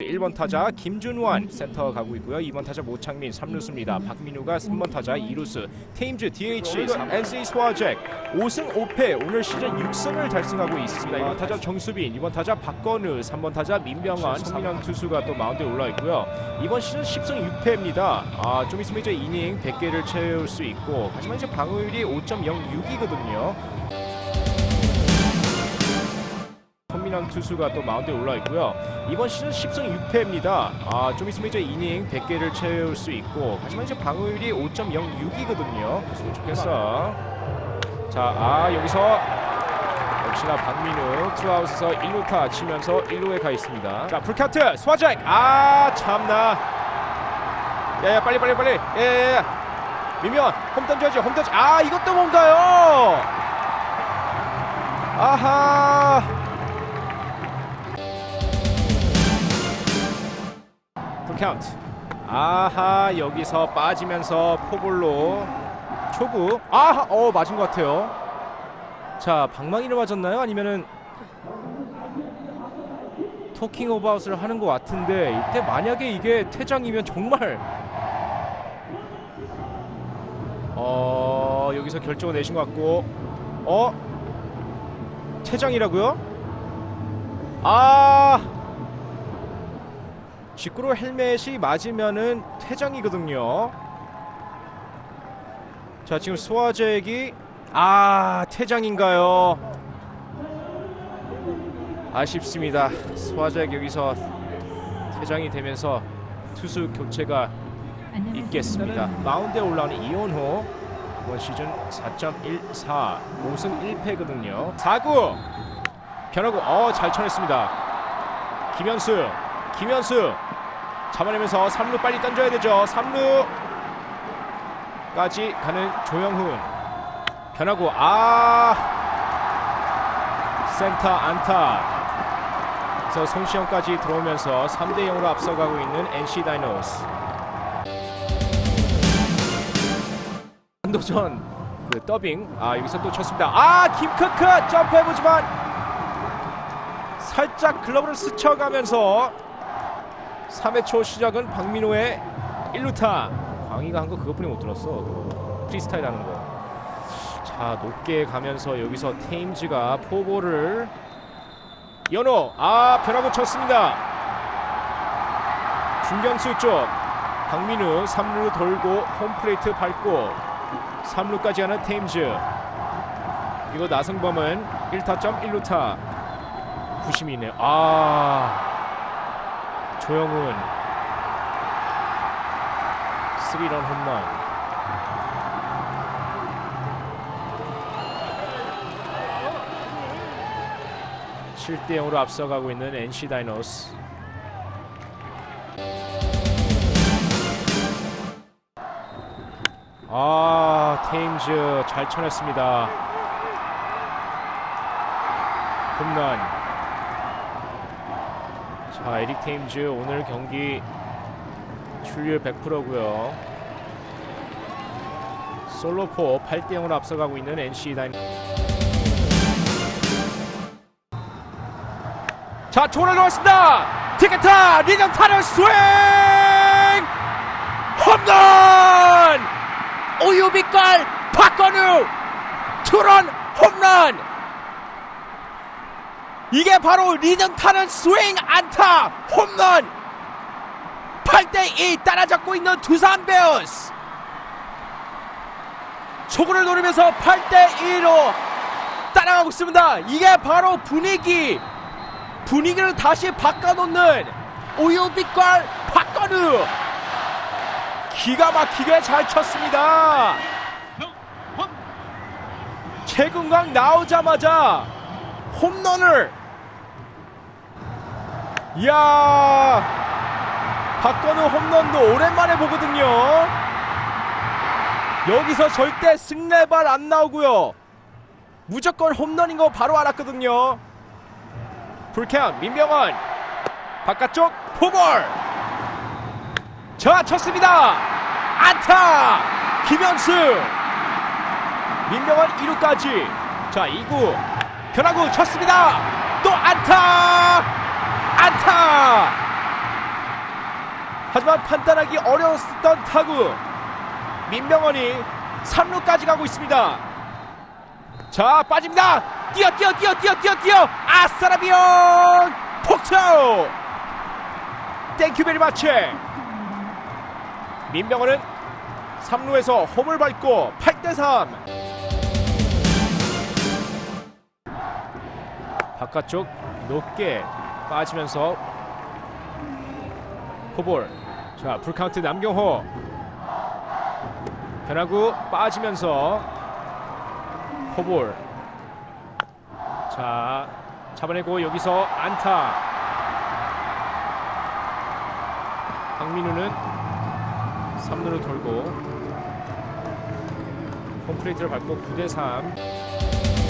1번 타자 김준환 센터 가고 있고요. 2번 타자 모창민 3루수입니다. 박민우가 3번 타자 2루수. 테임즈 DH NC 스와잭 5승 5패 오늘 시즌 6승을 달성하고 있습니다. 1번 타자 정수빈, 2번 타자 박건우, 3번 타자 민병환, 성민환 투수가 또 마운드에 올라 있고요. 이번 시즌 10승 6패입니다. 아, 좀 있으면 이제 이닝 100개를 채울 수 있고 하지만 이제 방어율이 5.06이거든요. 손민환 투수가 또 마운드에 올라 있고요. 이번 시즌 10승 6패입니다. 아, 좀 있으면 이제 이닝 100개를 채울 수 있고 하지만 이제 방어율이 5.06이거든요. 그래서 좋겠어. 자, 아 여기서 역시나 박민우 투아웃에서 1루타 치면서 1루에 가 있습니다. 자, 풀카트 스와잭. 아, 참나. 야야 빨리 빨리 빨리. 예 예 예. 미면 홈 던져야지. 홈 던져. 아, 이것도 뭔가요? 아하. 카운트 아하 여기서 빠지면서 포볼로 초구. 아하 어 맞은 것 같아요. 자 방망이를 맞았나요? 아니면은 토킹 오버아웃을 하는 것 같은데 이때 만약에 이게 퇴장이면 정말 어 여기서 결정을 내신 것 같고 어 퇴장이라고요? 아 직구로 헬멧이 맞으면은 퇴장이거든요. 자 지금 소화잭이 아 퇴장인가요? 아쉽습니다. 소화잭 여기서 퇴장이 되면서 투수 교체가 있겠습니다. 마운드에 올라오는 이온호 이번 시즌 4.14 5승 1패거든요. 4구 변하고 어잘 쳐냈습니다. 김현수 김현수 잡아내면서 3루 빨리 던져야 되죠. 3루까지 가는 조영훈. 변하고 아! 센터 안타. 그래서 송시영까지 들어오면서 3대 0으로 앞서가고 있는 NC 다이노스. 한도전 그 더빙. 아 여기서 또 쳤습니다. 아 김크크 점프해보지만 살짝 글러브를 스쳐가면서 3회 초 시작은 박민호의 1루타. 광희가 한 거 그것뿐이 못 들었어. 그 프리스타일 하는 거자 높게 가면서 여기서 테임즈가 포볼을 연호. 아 변화구 쳤습니다. 중견수 쪽. 박민우 3루 돌고 홈플레이트 밟고 3루까지 가는 테임즈. 이거 나승범은 1타점 1루타. 부심이네요 아 조영훈. 스리런 홈런. 칠대 0으로 앞서가고 있는 NC 다이노스. 아 테임즈 잘 쳐냈습니다. 홈런 자 에릭 테임즈 오늘 경기 출루율 100%고요. 솔로포 8대 0으로 앞서가고 있는 NC 다인 자 초를 넣었습니다. 티켓타 리전 타를 스윙! 홈런! 오유빛깔 박건우 투런 홈런 이게 바로 리듬 타는 스윙 안타 홈런. 8대2 따라잡고 있는 두산 베어스. 초구를 노리면서 8대2로 따라가고 있습니다. 이게 바로 분위기. 분위기를 다시 바꿔놓는 오유빛깔 박건우. 기가 막히게 잘 쳤습니다. 최근광 나오자마자 홈런을 이야 박건우 홈런도 오랜만에 보거든요. 여기서 절대 승레발 안 나오고요. 무조건 홈런인 거 바로 알았거든요. 풀카운트 민병헌. 바깥쪽 포볼 자 쳤습니다. 안타! 김현수. 민병헌 2루까지. 자 2구. 변화구 쳤습니다. 또 안타 안타! 하지만 판단하기 어려웠던 타구. 민병헌이 3루까지 가고 있습니다. 자 빠집니다. 뛰어 뛰어 뛰어 뛰어 뛰어 뛰어. 아싸라비온 폭투 땡큐 베리 마치 민병헌은 3루에서 홈을 밟고 8대3 바깥쪽 높게 빠지면서 포볼. 자 풀카운트 남경호. 변화구 빠지면서 포볼. 자 잡아내고 여기서 안타. 박민우는 3루로 돌고 홈플레이트를 밟고 9대3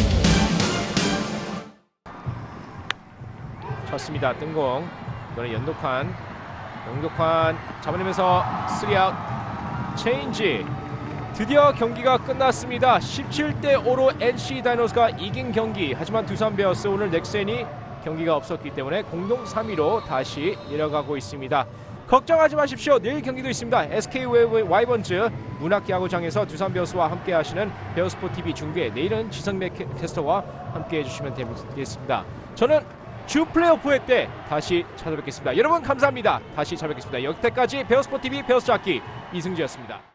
쳤습니다. 뜬공. 이번에 연독환. 연독환 잡아내면서 3아웃. 체인지. 드디어 경기가 끝났습니다. 17대 5로 NC 다이노스가 이긴 경기. 하지만 두산 베어스 오늘 넥센이 경기가 없었기 때문에 공동 3위로 다시 내려가고 있습니다. 걱정하지 마십시오. 내일 경기도 있습니다. SK 와이번즈 문학야구장에서 두산 베어스와 함께 하시는 베어스포 TV 중계. 내일은 지성배 캐- 캐스터와 함께 해주시면 되겠습니다. 저는 주 플레이오프회 때 다시 찾아뵙겠습니다. 여러분 감사합니다. 다시 찾아뵙겠습니다. 여태까지 베어스포 TV 베어스 잡기 이승지였습니다.